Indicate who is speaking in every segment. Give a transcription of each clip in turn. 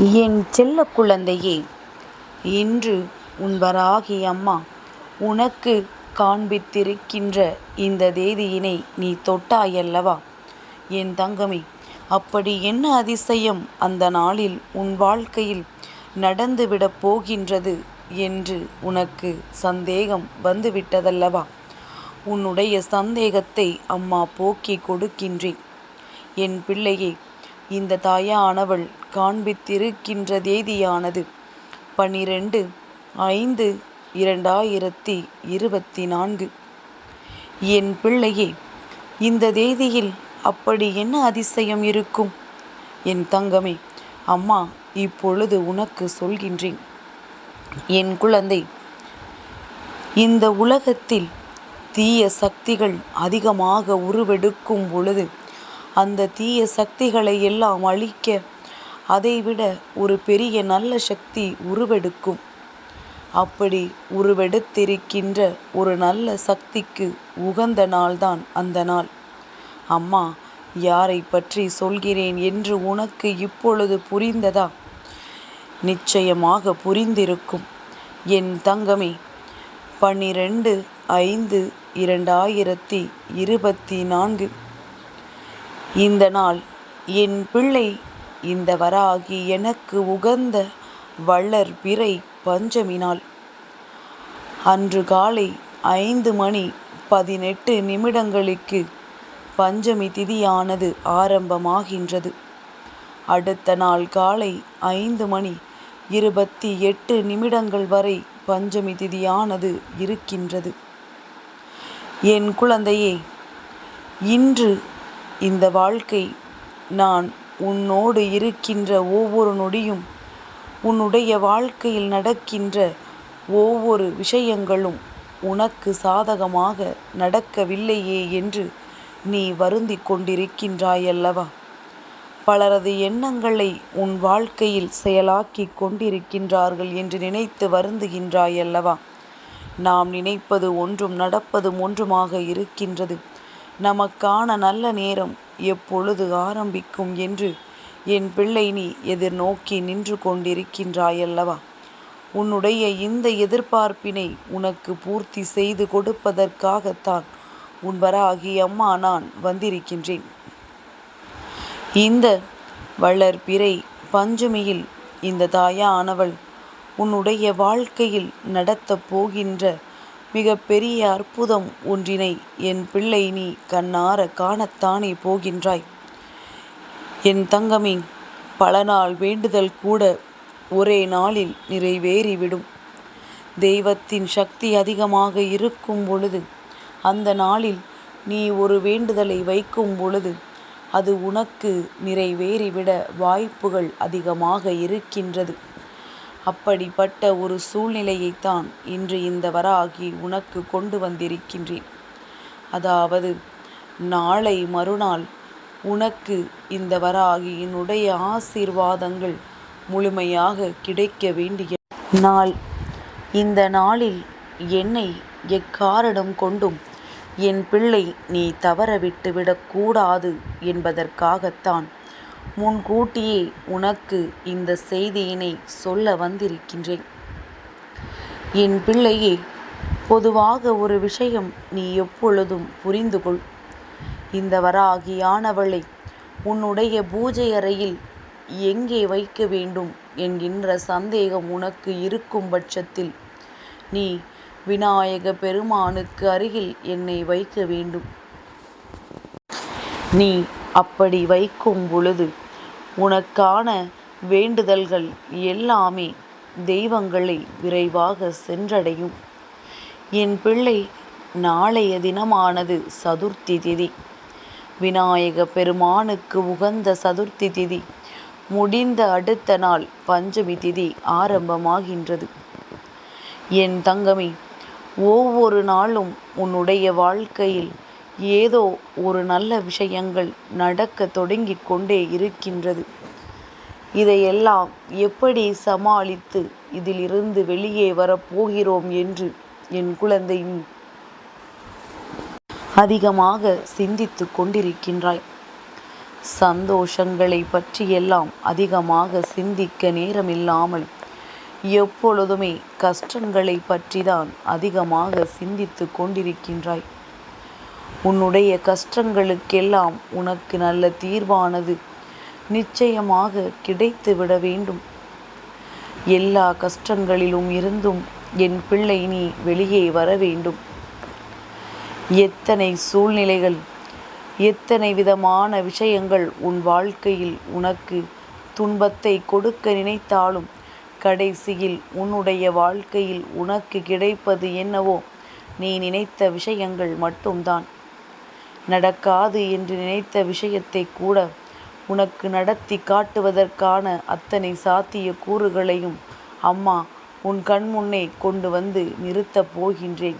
Speaker 1: என் செல்ல குழந்தையே இன்று உன் வராகி அம்மா உனக்கு காண்பித்திருக்கின்ற இந்த தேதியினை நீ தொட்டாயல்லவா? என் தங்கமே அப்படி என்ன அதிசயம் அந்த நாளில் உன் வாழ்க்கையில் நடந்துவிடப் போகின்றது என்று உனக்கு சந்தேகம் வந்துவிட்டதல்லவா? உன்னுடைய சந்தேகத்தை அம்மா போக்கிக் கொடுக்கின்றேன் என் பிள்ளையே இந்த தாயானவள் காண்பித்திருக்கின்ற தேதியானது பனிரெண்டு ஐந்து இரண்டாயிரத்தி இருபத்தி நான்கு என் பிள்ளையே இந்த தேதியில் அப்படி என்ன அதிசயம் இருக்கும்? என் தங்கமே அம்மா இப்பொழுது உனக்கு சொல்கின்றேன். என் குழந்தை இந்த உலகத்தில் தீய சக்திகள் அதிகமாக உருவெடுக்கும் பொழுது அந்த தீய சக்திகளை எல்லாம் அழிக்க அதைவிட ஒரு பெரிய நல்ல சக்தி உருவெடுக்கும். அப்படி உருவெடுத்திருக்கின்ற ஒரு நல்ல சக்திக்கு உகந்த நாள்தான் அந்த நாள். அம்மா யாரை பற்றி சொல்கிறேன் என்று உனக்கு இப்பொழுது புரிந்ததா? நிச்சயமாக புரிந்திருக்கும். என் தங்கமே பன்னிரெண்டு ஐந்து இரண்டாயிரத்தி இருபத்தி நான்கு. இந்த நாள் என் பிள்ளை இந்த வராகி எனக்கு உகந்த வள்ளர் பிறை பஞ்சமி நாள் அன்று காலை ஐந்து மணி பதினெட்டு நிமிடங்களுக்கு பஞ்சமி திதியானது ஆரம்பமாகின்றது. அடுத்த நாள் காலை ஐந்து மணி இருபத்தி எட்டு நிமிடங்கள் வரை பஞ்சமி திதியானது இருக்கின்றது. என் குழந்தையே இன்று இந்த வாழ்க்கை நான் உன்னோடு இருக்கின்ற ஒவ்வொரு நொடியும் உன்னுடைய வாழ்க்கையில் நடக்கின்ற ஒவ்வொரு விஷயங்களும் உனக்கு சாதகமாக நடக்கவில்லையே என்று நீ வருந்தி கொண்டிருக்கின்றாயல்லவா? பலரது எண்ணங்களை உன் வாழ்க்கையில் செயலாக்கி கொண்டிருக்கின்றார்கள் என்று நினைத்து வருந்துகின்றாயல்லவா? நாம் நினைப்பது ஒன்றும் நடப்பதும் ஒன்றுமாக இருக்கின்றது. நமக்கான நல்ல நேரம் எப்பொழுது ஆரம்பிக்கும் என்று என் பிள்ளை நீ எதிர்நோக்கி நின்று கொண்டிருக்கின்றாயல்லவா? உன்னுடைய இந்த எதிர்பார்ப்பினை உனக்கு பூர்த்தி செய்து கொடுப்பதற்காகத்தான் உன் வராகி அம்மா நான் வந்திருக்கின்றேன். இந்த வளர்பிறை பஞ்சமியில் இந்த தாயானவள் உன்னுடைய வாழ்க்கையில் நடத்தப் போகின்ற மிக பெரிய அற்புதம் ஒன்றினை என் பிள்ளை நீ கண்ணார காணத்தானே போகின்றாய். என் தங்கமே பல நாள் வேண்டுதல் கூட ஒரே நாளில் நிறைவேறிவிடும். தெய்வத்தின் சக்தி அதிகமாக இருக்கும் பொழுது அந்த நாளில் நீ ஒரு வேண்டுதலை வைக்கும் பொழுது அது உனக்கு நிறைவேறிவிட வாய்ப்புகள் அதிகமாக இருக்கின்றது. அப்படிப்பட்ட ஒரு சூழ்நிலையைத்தான் இன்று இந்த வராகி உனக்கு கொண்டு வந்திருக்கின்றேன். அதாவது நாளை மறுநாள் உனக்கு இந்த வராகியினுடைய ஆசீர்வாதங்கள் முழுமையாக கிடைக்க வேண்டிய நாள். இந்த நாளில் என்னை எக்காரணம் கொண்டும் என் பிள்ளை நீ தவற விட்டுவிடக்கூடாது என்பதற்காகத்தான் முன்கூட்டியே உனக்கு இந்த செய்தியினை சொல்ல வந்திருக்கின்றேன். என் பிள்ளையே பொதுவாக ஒரு விஷயம் நீ எப்பொழுதும் புரிந்து கொள் இந்த வராகியானவளை உன்னுடைய பூஜை அறையில் எங்கே வைக்க வேண்டும் என்கின்ற சந்தேகம் உனக்கு இருக்கும் பட்சத்தில் நீ விநாயக பெருமானுக்கு அருகில் என்னை வைக்க வேண்டும். நீ அப்படி வைக்கும் பொழுது உனக்கான வேண்டுதல்கள் எல்லாமே தெய்வங்களை விரைவாக சென்றடையும். என் பிள்ளை நாளைய தினமானது சதுர்த்தி திதி. விநாயக பெருமானுக்கு உகந்த சதுர்த்தி திதி. முடிந்த அடுத்த நாள் பஞ்சமி திதி ஆரம்பமாகின்றது. என் தங்கமே ஒவ்வொரு நாளும் உன்னுடைய வாழ்க்கையில் ஏதோ ஒரு நல்ல விஷயங்கள் நடக்க தொடங்கிக் கொண்டே இருக்கின்றது. இதையெல்லாம் எப்படி சமாளித்து இதிலிருந்து வெளியே வரப்போகிறோம் என்று என் குழந்தை நீ அதிகமாக சிந்தித்து கொண்டிருக்கின்றாய் சந்தோஷங்களை பற்றியெல்லாம் அதிகமாக சிந்திக்க நேரமில்லாமல் எப்பொழுதுமே கஷ்டங்களை பற்றிதான் அதிகமாக சிந்தித்து கொண்டிருக்கின்றாய். உன்னுடைய கஷ்டங்களுக்கெல்லாம் உனக்கு நல்ல தீர்வானது நிச்சயமாக கிடைத்துவிட வேண்டும். எல்லா கஷ்டங்களிலும் இருந்தும் என் பிள்ளை நீ வெளியே வர வேண்டும். எத்தனை சூழ்நிலைகள் எத்தனை விதமான விஷயங்கள் உன் வாழ்க்கையில் உனக்கு துன்பத்தை கொடுக்க நினைத்தாலும் கடைசியில் உன்னுடைய வாழ்க்கையில் உனக்கு கிடைப்பது என்னவோ நீ நினைத்த விஷயங்கள் மட்டும்தான். நடக்காது என்று நினைத்த விஷயத்தை கூட உனக்கு நடத்தி காட்டுவதற்கான அத்தனை சாத்திய கூறுகளையும் அம்மா உன் கண்முன்னே கொண்டு வந்து நிறுத்தப் போகின்றேன்.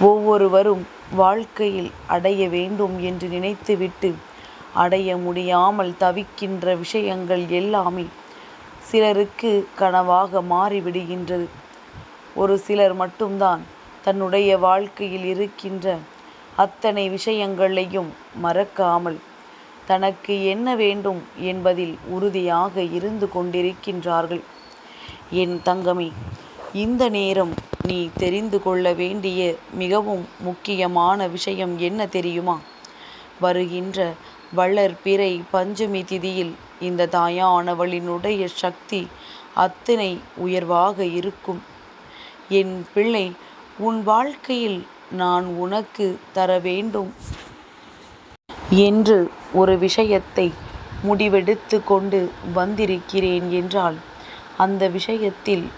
Speaker 1: ஒவ்வொருவரும் வாழ்க்கையில் அடைய வேண்டும் என்று நினைத்துவிட்டு அடைய முடியாமல் தவிக்கின்ற விஷயங்கள் எல்லாமே சிலருக்கு கனவாக மாறிவிடுகின்றது. ஒரு சிலர் மட்டும்தான் தன்னுடைய வாழ்க்கையில் இருக்கின்ற அத்தனை விஷயங்களையும் மறக்காமல் தனக்கு என்ன வேண்டும் என்பதில் உறுதியாக இருந்து கொண்டிருக்கின்றார்கள். என் தங்கமே இந்த நேரம் நீ தெரிந்து கொள்ள வேண்டிய மிகவும் முக்கியமான விஷயம் என்ன தெரியுமா? வருகின்ற வளர்பிறை பஞ்சமி திதியில் இந்த தாயானவளினுடைய சக்தி அத்தனை உயர்வாக இருக்கும். என் பிள்ளை உன் வாழ்க்கையில் நான் உனக்கு தர வேண்டும் என்று ஒரு விஷயத்தை முடிவெடுத்து கொண்டு வந்திருக்கிறேன் என்றால் அந்த விஷயத்தில்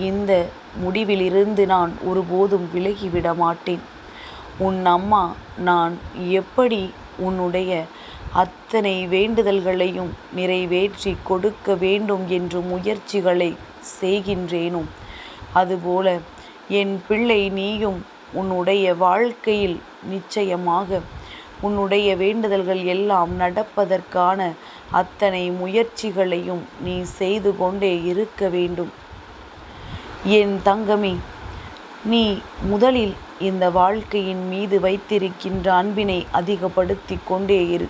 Speaker 1: இந்த முடிவிலிருந்து நான் ஒருபோதும் விலகிவிட மாட்டேன். உன் அம்மா நான் எப்படி உன்னுடைய அத்தனை வேண்டுதல்களையும் நிறைவேற்றி கொடுக்க வேண்டும் என்று முயற்சிகளை செய்கின்றேனோ அதுபோல என் பிள்ளை நீயும் உன்னுடைய வாழ்க்கையில் நிச்சயமாக உன்னுடைய வேண்டுதல்கள் எல்லாம் நடப்பதற்கான அத்தனை முயற்சிகளையும் நீ செய்து கொண்டே இருக்க வேண்டும். என் தங்கமே நீ முதலில் இந்த வாழ்க்கையின் மீது வைத்திருக்கின்ற அன்பினை அதிகப்படுத்தி கொண்டே இரு.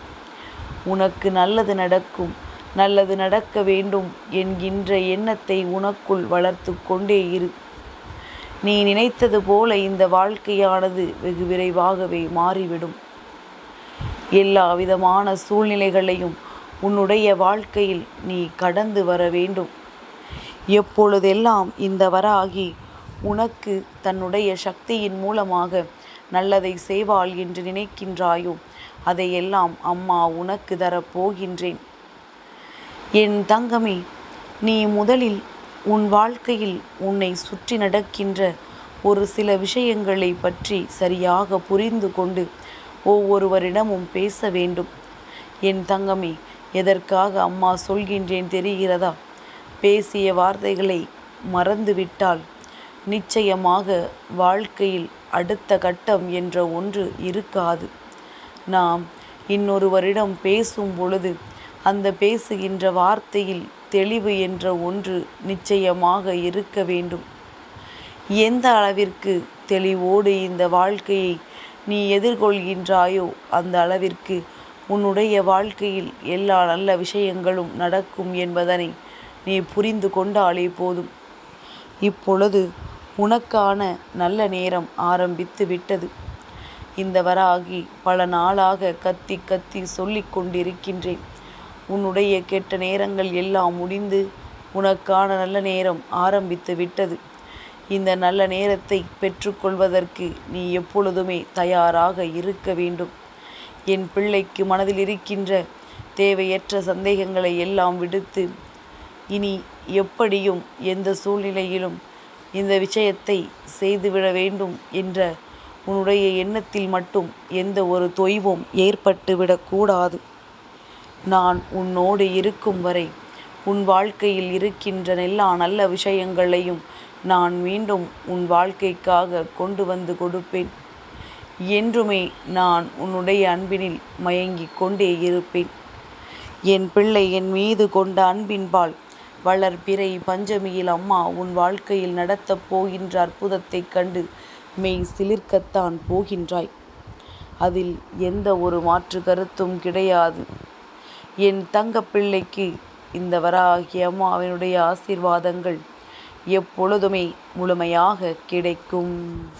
Speaker 1: உனக்கு நல்லது நடக்கும் நல்லது நடக்க வேண்டும் என்கின்ற எண்ணத்தை உனக்குள் வளர்த்து கொண்டே இரு. நீ நினைத்தது போல இந்த வாழ்க்கையானது வெகு விரைவாகவே மாறிவிடும். எல்லா விதமான சூழ்நிலைகளையும் உன்னுடைய வாழ்க்கையில் நீ கடந்து வர வேண்டும். எப்பொழுதெல்லாம் இந்த வராகி உனக்கு தன்னுடைய சக்தியின் மூலமாக நல்லதை செய்வாள் என்று நினைக்கின்றாயோ அதையெல்லாம் அம்மா உனக்கு தரப்போகின்றேன். என் தங்கமே நீ முதலில் உன் வாழ்க்கையில் உன்னை சுற்றி நடக்கின்ற ஒரு சில விஷயங்களை பற்றி சரியாக புரிந்து கொண்டு ஒவ்வொருவரிடமும் பேச வேண்டும். என் தங்கமே எதற்காக அம்மா சொல்கின்றேன் தெரிகிறதா? பேசிய வார்த்தைகளை மறந்துவிட்டால் நிச்சயமாக வாழ்க்கையில் அடுத்த கட்டம் என்ற ஒன்று இருக்காது. நாம் இன்னொருவரிடம் பேசும் பொழுது அந்த பேசுகின்ற வார்த்தையில் தெளிவு என்ற ஒன்று நிச்சயமாக இருக்க வேண்டும். எந்த அளவிற்கு தெளிவோடு இந்த வாழ்க்கையை நீ எதிர்கொள்கின்றாயோ அந்த அளவிற்கு உன்னுடைய வாழ்க்கையில் எல்லா நல்ல விஷயங்களும் நடக்கும் என்பதனை நீ புரிந்து கொண்டாலே போதும். இப்பொழுது உனக்கான நல்ல நேரம் ஆரம்பித்து விட்டது. இந்த வராகி பல நாளாக கத்தி கத்தி சொல்லிக் கொண்டிருக்கின்றேன். உன்னுடைய கெட்ட நேரங்கள் எல்லாம் முடிந்து உனக்கான நல்ல நேரம் ஆரம்பித்து விட்டது. இந்த நல்ல நேரத்தை பெற்றுக்கொள்வதற்கு நீ எப்பொழுதுமே தயாராக இருக்க வேண்டும். என் பிள்ளைக்கு மனதில் இருக்கின்ற தேவையற்ற சந்தேகங்களை எல்லாம் விடுத்து இனி எப்படியும் எந்த சூழ்நிலையிலும் இந்த விஷயத்தை செய்துவிட வேண்டும் என்ற உன்னுடைய எண்ணத்தில் மட்டும் எந்த ஒரு தொய்வும் ஏற்பட்டுவிடக்கூடாது. நான் உன்னோடு இருக்கும் வரை. உன் வாழ்க்கையில் இருக்கின்ற எல்லா நல்ல விஷயங்களையும் நான் மீண்டும் உன் வாழ்க்கைக்காக கொண்டு வந்து கொடுப்பேன். என்றுமே நான் உன்னுடைய அன்பினில் மயங்கிக் கொண்டே இருப்பேன். என் பிள்ளை என் மீது கொண்ட அன்பின்பால் வளர்பிறை பஞ்சமியில் அம்மா உன் வாழ்க்கையில் நடத்தப் போகின்ற அற்புதத்தைக் கண்டு மெய் சிலிர்க்கத்தான் போகின்றாய். அதில் எந்த ஒரு மாற்று கருத்தும் கிடையாது. என் தங்கப்பிள்ளைக்கு இந்த வராகி அம்மாவினுடைய ஆசீர்வாதங்கள் எப்பொழுதுமே முழுமையாக கிடைக்கும்.